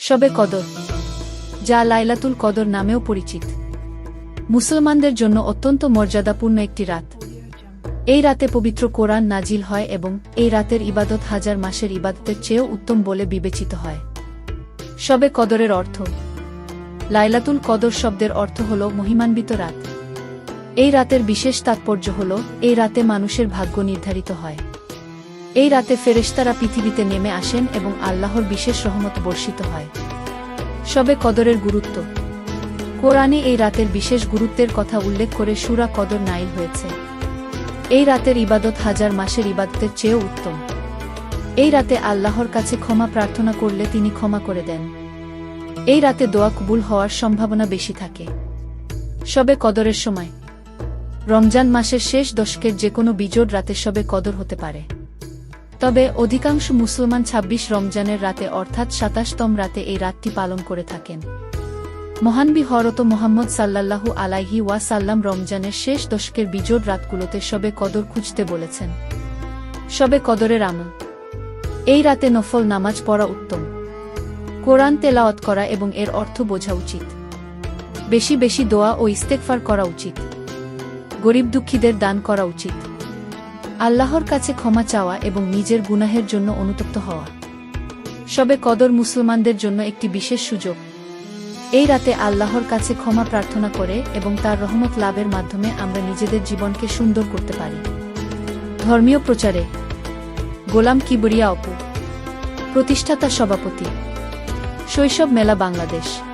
শবে কদর, যা লাইলাতুল কদর নামেও পরিচিত। মুসলমানদের জন্য অত্যন্ত মর্যাদাপূর্ণ একটি রাত। এই রাতে পবিত্র কোরআন নাজিল হয় এবং এই রাতের ইবাদত হাজার মাসের ইবাদতের চেয়েও উত্তম বলে বিবেচিত হয়। শবে কদরের অর্থ, লাইলাতুল কদর শব্দের অর্থ হল মহিমান্বিত রাত। এই রাতের বিশেষ তাৎপর্য হল, এই রাতে মানুষের ভাগ্য নির্ধারিত হয়। এই রাতে ফেরেশতারা পৃথিবীতে নেমে আসেন এবং আল্লাহর বিশেষ রহমত বর্ষিত হয়। সবে কদরের গুরুত্ব। কোরআনে এই রাতের বিশেষ গুরুত্বের কথা উল্লেখ করে সুরা কদর নাইল হয়েছে। এই রাতের ইবাদত হাজার মাসের ইবাদতের চেয়েও উত্তম। এই রাতে আল্লাহর কাছে ক্ষমা প্রার্থনা করলে তিনি ক্ষমা করে দেন। এই রাতে দোয়া কবুল হওয়ার সম্ভাবনা বেশি থাকে। সবে কদরের সময়। রমজান মাসের শেষ দশকের যে কোনো বিজোড় রাতে সবে কদর হতে পারে। তবে অধিকাংশ মুসলমান ২৬ রমজানের রাতে অর্থাৎ সাতাশতম রাতে এই রাতটি পালন করে থাকেন। মহানবী হরত মোহাম্মদ সাল্লাল্লাহু আলাইহি ওয়া সাল্লাম রমজানের শেষ দশকের বিজোড় রাতগুলোতে সবে কদর খুঁজতে বলেছেন। সবে কদরের আমল। এই রাতে নফল নামাজ পড়া উত্তম। কোরআন তেলাওয়াত করা এবং এর অর্থ বোঝা উচিত। বেশি বেশি দোয়া ও ইস্তেকফার করা উচিত। গরিব দুঃখীদের দান করা উচিত। আল্লাহর কাছে ক্ষমা চাওয়া এবং নিজের গুনাহের জন্য অনুতপ্ত হওয়া। সবে কদর মুসলমানদের জন্য একটি বিশেষ সুযোগ। এই রাতে আল্লাহর কাছে ক্ষমা প্রার্থনা করে এবং তার রহমত লাভের মাধ্যমে আমরা নিজেদের জীবনকে সুন্দর করতে পারি। ধর্মীয় প্রচারে, গোলাম কিবরিয়া অপু, প্রতিষ্ঠাতা সভাপতি, শৈশব মেলা বাংলাদেশ।